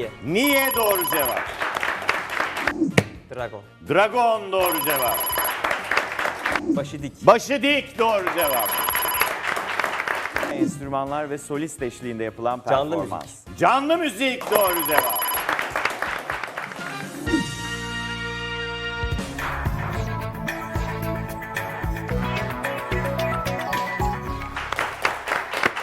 Niye? Niye doğru cevap? Dragon. Dragon doğru cevap. Başı dik. Başı dik doğru cevap. Enstrümanlar ve solist eşliğinde yapılan Canlı performans. Canlı müzik doğru cevap.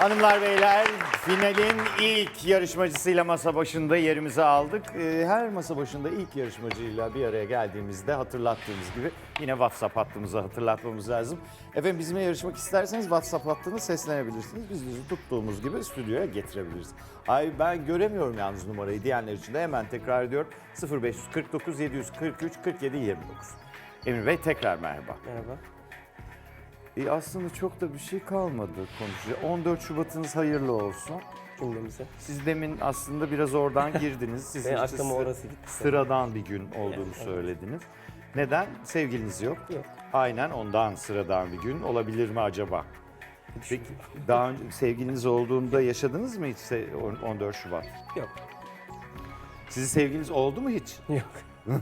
Hanımlar beyler finalin ilk yarışmacısıyla masa başında yerimizi aldık. Ee, Her masa başında ilk yarışmacıyla bir araya geldiğimizde hatırlattığımız gibi yine WhatsApp hattımızı hatırlatmamız lazım. Efendim bizimle yarışmak isterseniz WhatsApp hattını seslenebilirsiniz. Biz bizi tuttuğumuz gibi stüdyoya getirebiliriz. Ay ben göremiyorum yalnız numarayı diyenler için de hemen tekrar ediyorum. 0549 743 47 29. Emir Bey tekrar merhaba. Merhaba. E aslında çok da bir şey kalmadı konuşacak. 14 Şubat'ınız hayırlı olsun. Cümlemize. Siz demin aslında biraz oradan girdiniz. Siz Benim işte aklıma sı- orası gitti. Sıradan bir gün olduğunu Evet, evet. söylediniz. Neden? Sevgiliniz yok. Yok. Aynen ondan sıradan bir gün olabilir mi acaba? Peki daha önce sevgiliniz olduğunda yaşadınız mı hiç se- on- 14 Şubat? Yok. Sizin sevgiliniz oldu mu hiç? Yok.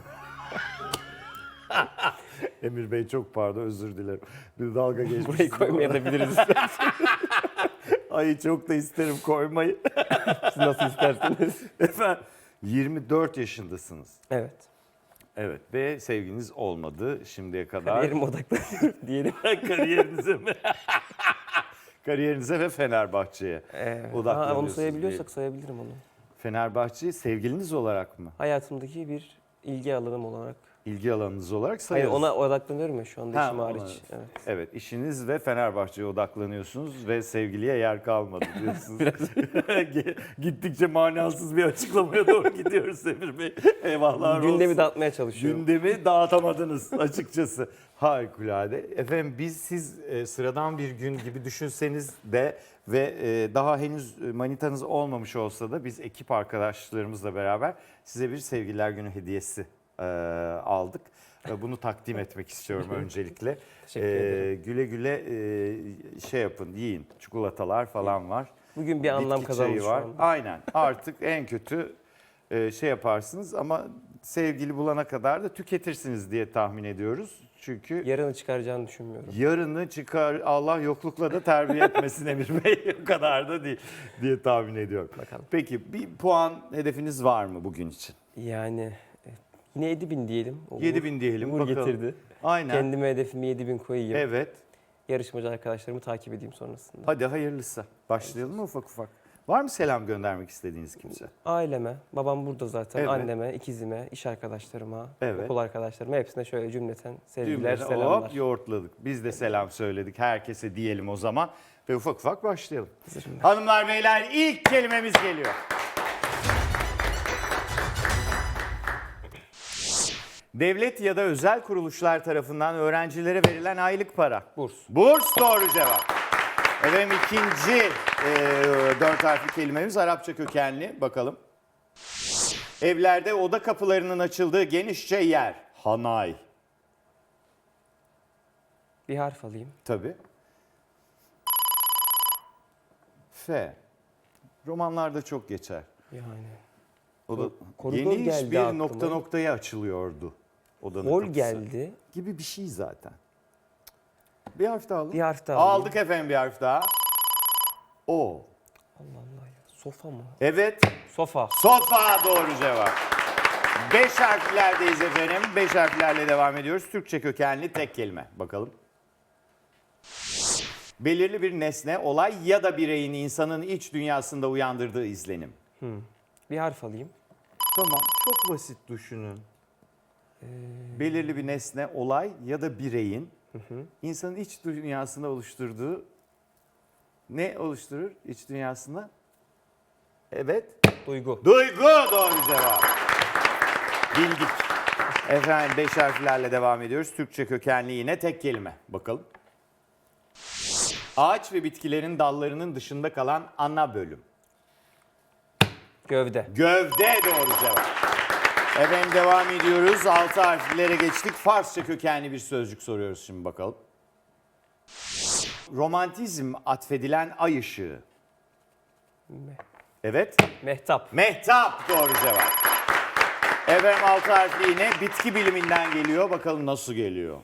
Emir Bey çok pardon özür dilerim. Bir dalga geçmiş. Burayı koymayabiliriz. Ay çok da isterim koymayı. Siz nasıl isterseniz. Efendim 24 yaşındasınız. Evet. Evet ve sevginiz olmadı şimdiye kadar. Kariyerim odaklanıyorum diyelim. Kariyerinize mi? Kariyerinize ve Fenerbahçe'ye ha, odaklanıyorsunuz. onu sayabiliyorsak diyelim. sayabilirim onu. Fenerbahçe'yi sevgiliniz olarak mı? Hayatımdaki bir ilgi alanım olarak. İlgi alanınız olarak Hayır sayarız. ona odaklanıyorum ya şu anda işim hariç. ona- Evet. Evet işiniz ve Fenerbahçe'ye odaklanıyorsunuz ve sevgiliye yer kalmadı diyorsunuz. Gittikçe manasız bir açıklamaya doğru gidiyoruz Emir Bey. Olsun. Gündemi dağıtmaya çalışıyorum. Gündemi dağıtamadınız açıkçası. Harikulade. Efendim biz siz e, sıradan bir gün gibi düşünseniz de ve e, daha henüz manitanız olmamış olsa da biz ekip arkadaşlarımızla beraber size bir sevgililer günü hediyesi e, aldık. Ve bunu takdim etmek istiyorum öncelikle. E, ederim. güle güle e, şey yapın yiyin. Çikolatalar falan var. Bugün bir anlam Bitki kazanmış çayı var. anda. Aynen. Artık en kötü e, şey yaparsınız ama sevgili bulana kadar da tüketirsiniz diye tahmin ediyoruz. Çünkü Yarını çıkaracağını düşünmüyorum. yarını çıkar Allah yoklukla da terbiye etmesin Emir Bey. o kadar da değil diye tahmin ediyorum. Bakalım. Peki bir puan hedefiniz var mı bugün için? Yani yine 7000 diyelim. O 7000 diyelim Uğur bakalım. getirdi. Aynen. Kendime hedefimi 7000 koyayım. Evet. Yarışmacı arkadaşlarımı takip edeyim sonrasında. Hadi hayırlısı. Başlayalım mı ufak ufak? Var mı selam göndermek istediğiniz kimse? Aileme, babam burada zaten, Evet. anneme, ikizime, iş arkadaşlarıma, Evet. okul arkadaşlarıma hepsine şöyle cümleten sevgiler, Cümleden selamlar. Hop yoğurtladık. Biz de selam söyledik. Herkese diyelim o zaman. Ve ufak ufak başlayalım. Hazırım. Hanımlar beyler ilk kelimemiz geliyor. Devlet ya da özel kuruluşlar tarafından öğrencilere verilen aylık para. Burs. Burs doğru cevap. Efendim ikinci e, dört harfli kelimemiz Arapça kökenli. Bakalım. Evlerde oda kapılarının açıldığı genişçe yer. Hanay. Bir harf alayım. Tabii. F. Romanlarda çok geçer. Yani. O da Koridor geniş geldi bir aklıma. nokta noktaya açılıyordu. Odanın Hol kapısı. geldi. Gibi bir şey zaten. Bir harf daha alalım. Bir harf daha alayım. Aldık efendim bir harf daha. O. Allah Allah ya. Sofa mı? Evet. Sofa. Sofa doğru cevap. Beş harflerdeyiz efendim. Beş harflerle devam ediyoruz. Türkçe kökenli tek kelime. Bakalım. Belirli bir nesne, olay ya da bireyin insanın iç dünyasında uyandırdığı izlenim. Bir harf alayım. Tamam, çok basit düşünün. Belirli bir nesne, olay ya da bireyin insanın iç dünyasında oluşturduğu ne oluşturur iç dünyasında? Evet. Duygu. Duygu doğru cevap. Bildik. Efendim beş harflerle devam ediyoruz. Türkçe kökenli yine tek kelime. Bakalım. Ağaç ve bitkilerin dallarının dışında kalan ana bölüm. Gövde. Gövde doğru cevap. Efendim devam ediyoruz. Altı harflere geçtik. Farsça kökenli bir sözcük soruyoruz şimdi bakalım. Romantizm atfedilen ay ışığı. Me. Evet. Mehtap. Mehtap doğru cevap. Efendim altı harfli yine bitki biliminden geliyor. Bakalım nasıl geliyor.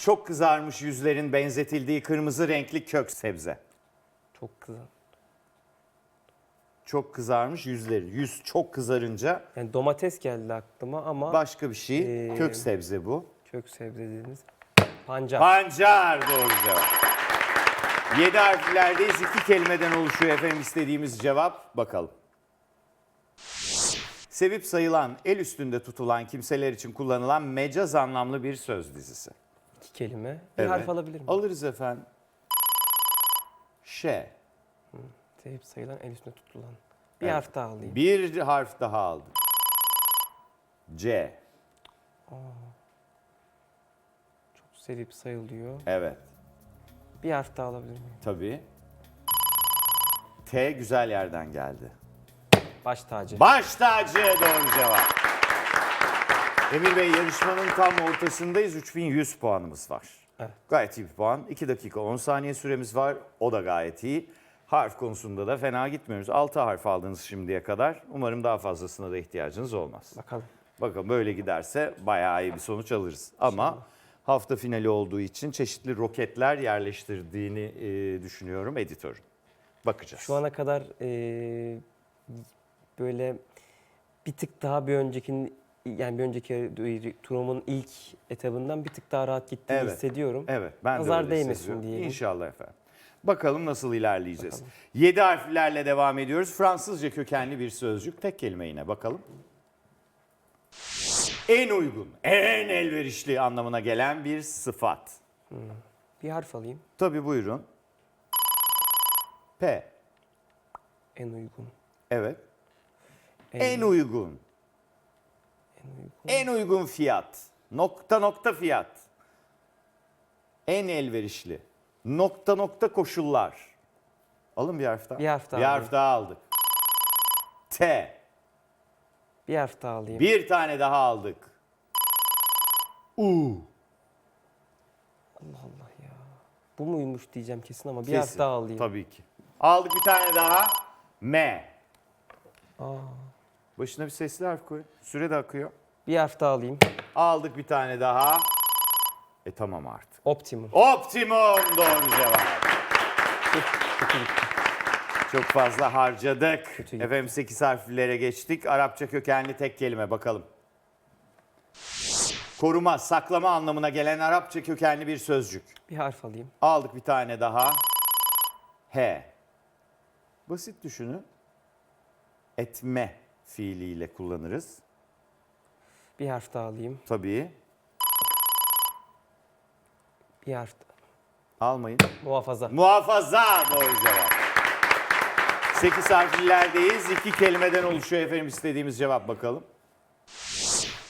Çok kızarmış yüzlerin benzetildiği kırmızı renkli kök sebze. Çok kızan. Çok kızarmış yüzleri. Yüz çok kızarınca Yani domates geldi aklıma ama başka bir şey. Ee, Kök sebze bu. kök sebze dediğiniz pancar. Pancar doğru cevap. Yedi harflerdeyiz. iki kelimeden oluşuyor efendim istediğimiz cevap. Bakalım. Sevip sayılan, el üstünde tutulan kimseler için kullanılan mecaz anlamlı bir söz dizisi. İki kelime. Bir Evet. harf alabilir miyim? Alırız efendim. Ş. Sevip sayılan el üstünde tutulan. Bir Evet. harf daha alayım. Bir harf daha aldım. C. Çok sevip sayılıyor. Evet. Bir harf daha alabilir miyim? Tabii. T güzel yerden geldi. Baş tacı. Baş tacı doğru cevap. Emir Bey yarışmanın tam ortasındayız. 3100 puanımız var. Evet. Gayet iyi bir puan. 2 dakika 10 saniye süremiz var. O da gayet iyi. Harf konusunda da fena gitmiyoruz. 6 harf aldınız şimdiye kadar. Umarım daha fazlasına da ihtiyacınız olmaz. Bakalım. Bakın böyle giderse bayağı iyi bir sonuç alırız. Ama hafta finali olduğu için çeşitli roketler yerleştirdiğini e, düşünüyorum editörün. Bakacağız. Şu ana kadar eee, böyle bir tık daha bir önceki yani bir önceki turumun ilk etabından bir tık daha rahat gittiğini Evet. hissediyorum. Evet ben Nazar de öyle değmesin hissediyorum. diyelim. İnşallah efendim. Bakalım nasıl ilerleyeceğiz. Bakalım. 7 harflerle devam ediyoruz. Fransızca kökenli bir sözcük. Tek kelime yine bakalım. En uygun, en elverişli anlamına gelen bir sıfat. Bir harf alayım. Tabii buyurun. P. En uygun. Evet. En, En uygun. en uygun. En uygun fiyat. Nokta nokta fiyat. En elverişli. Nokta nokta koşullar. Alın bir harf daha. Bir harf daha Bir harf alayım. daha aldık. T. Bir harf daha alayım. Bir tane daha aldık. U. Allah Allah ya. Bu muymuş diyeceğim kesin ama bir Kesin. harf daha alayım. Tabii ki. Aldık bir tane daha. M. Aa, Başına bir sesli harf koy. Süre de akıyor. bir harf daha alayım. Aldık bir tane daha. E tamam artık. Optimum. Optimum doğru cevap. Çok fazla harcadık. Kötü gitti. Efendim 8 harflere geçtik. Arapça kökenli tek kelime bakalım. Koruma, saklama anlamına gelen Arapça kökenli bir sözcük. Bir harf alayım. Aldık bir tane daha. H. Basit düşünün. Etme fiiliyle kullanırız. Bir harf daha alayım. Tabii. Daha. Almayın. Muhafaza. Muhafaza doğru cevap. 8 harflilerdeyiz. İki kelimeden oluşuyor efendim istediğimiz cevap bakalım.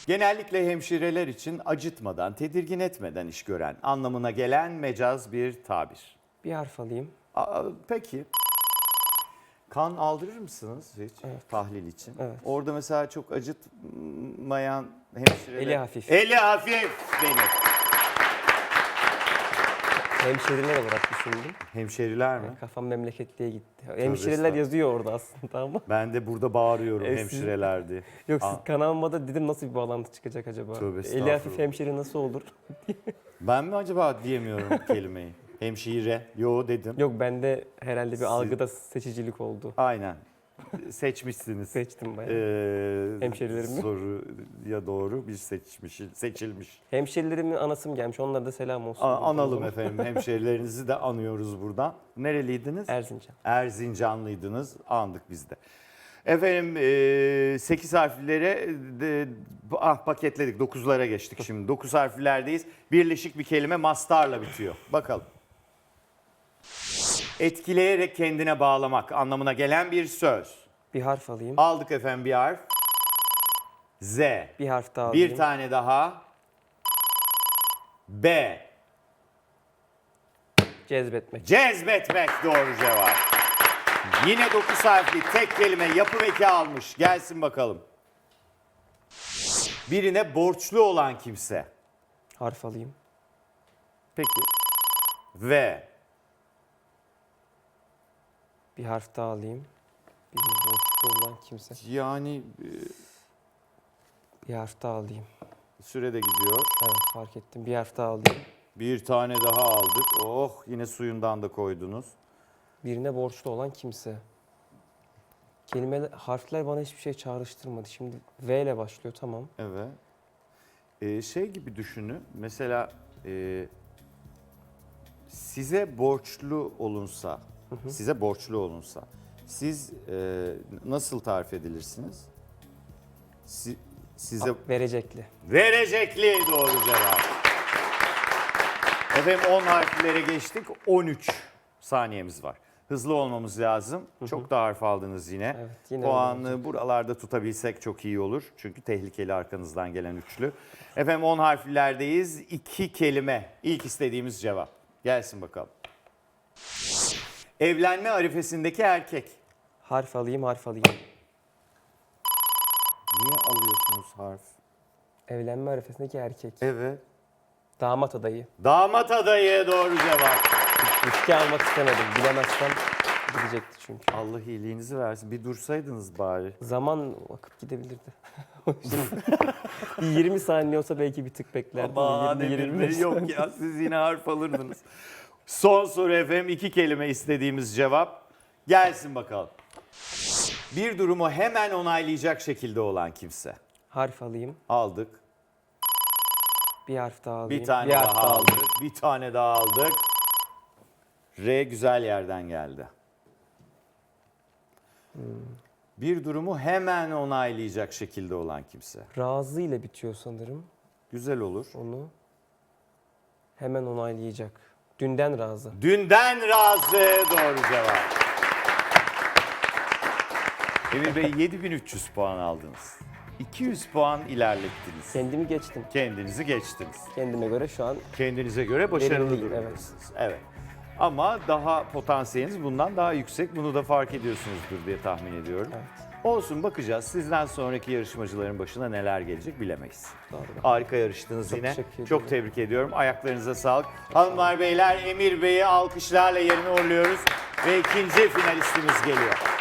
Genellikle hemşireler için acıtmadan, tedirgin etmeden iş gören anlamına gelen mecaz bir tabir. Bir harf alayım. Aa, peki. Kan aldırır mısınız hiç tahlil için? Evet. Orada mesela çok acıtmayan hemşireler... Eli hafif. Eli hafif benim. Hemşeriler olarak düşündüm. Hemşeriler mi? Kafam memleketliğe gitti. Hemşireler estağfurullah. yazıyor orada aslında ama. Ben de burada bağırıyorum E, siz- hemşireler diye. Yok Aa. siz kanalıma dedim nasıl bir bağlantı çıkacak acaba? Tövbe Eli estağfurullah. hafif hemşire nasıl olur? Ben mi acaba diyemiyorum kelimeyi? Hemşire. Yo dedim. Yok bende herhalde bir Siz- algıda seçicilik oldu. Aynen. Seçmişsiniz. Seçtim bayağı. Ee, Hemşerilerimi. Soruya doğru bir seçmiş, seçilmiş. Hemşerilerimin anasım gelmiş. Onlara da selam olsun. A- analım efendim. Hemşerilerinizi de anıyoruz buradan. Nereliydiniz? Erzincan. Erzincanlıydınız. Andık biz de. Efendim e, 8 harflere de, ah, paketledik. 9'lara geçtik şimdi. 9 harflerdeyiz. Birleşik bir kelime mastarla bitiyor. Bakalım. Etkileyerek kendine bağlamak anlamına gelen bir söz. Bir harf alayım. Aldık efendim bir harf. Z. Bir harf daha alayım. Bir tane daha. B. Cezbetmek. Cezbetmek doğru cevap. Yine 9 harfli tek kelime yapı eki almış. Gelsin bakalım. Birine borçlu olan kimse. Harf alayım. Peki. V. Bir harf daha alayım. Birini boşlukta olan kimse. Yani Bir harf daha alayım. e, süre de gidiyor. Evet fark ettim. Bir harf daha alayım. Bir tane daha aldık. Oh yine suyundan da koydunuz. Birine borçlu olan kimse. Kelime, harfler bana hiçbir şey çağrıştırmadı. Şimdi V ile başlıyor tamam. Evet. Ee, şey gibi düşünün. Mesela e, size borçlu olunsa, size borçlu olunsa, siz e, nasıl tarif edilirsiniz? Si- size Verecekli. verecekli doğru cevap. Efendim 10 harflere geçtik. 13 saniyemiz var. Hızlı olmamız lazım. Çok da harf aldınız yine. Evet, yine öyle Puanı buralarda tutabilsek çok iyi olur. Çünkü tehlikeli arkanızdan gelen üçlü. Efendim 10 harflerdeyiz. İki kelime. İlk istediğimiz cevap. Gelsin bakalım. Evlenme arifesindeki erkek. Harf alayım, harf alayım. Niye alıyorsunuz harf? Evlenme arifesindeki erkek. Evet. Damat adayı. Damat adayı doğru cevap. Riske almak istemedim. Bilemezsem gidecekti çünkü. Allah iyiliğinizi versin. Bir dursaydınız bari. Zaman akıp gidebilirdi. O yüzden bir 20 saniye olsa belki bir tık beklerdim. Aman 20, Emir 25 Bey, yok ya siz yine harf alırdınız. Son soru efendim iki kelime istediğimiz cevap. Gelsin bakalım. Bir durumu hemen onaylayacak şekilde olan kimse. Harf alayım. Aldık. Bir harf daha alayım. Bir tane harf daha aldık. alayım. Bir tane daha aldık. R güzel yerden geldi. Hmm. Bir durumu hemen onaylayacak şekilde olan kimse. Razı ile bitiyor sanırım. Güzel olur. Onu hemen onaylayacak. Dünden razı. Dünden razı doğru cevap. Emir Bey 7300 puan aldınız. 200 puan ilerlettiniz. Kendimi geçtim. Kendinizi geçtiniz. Kendime göre şu an Kendinize göre başarılı Verimliyim, durumdasınız. Evet. Ama daha potansiyeliniz bundan daha yüksek. Bunu da fark ediyorsunuzdur diye tahmin ediyorum. evet, Olsun bakacağız. Sizden sonraki yarışmacıların başına neler gelecek bilemeyiz. doğru. Harika yarıştınız Çok yine. teşekkür ederim. Çok tebrik ediyorum. Ayaklarınıza sağlık. Hanımlar beyler Emir Bey'i alkışlarla yerine uğurluyoruz. Ve ikinci finalistimiz geliyor.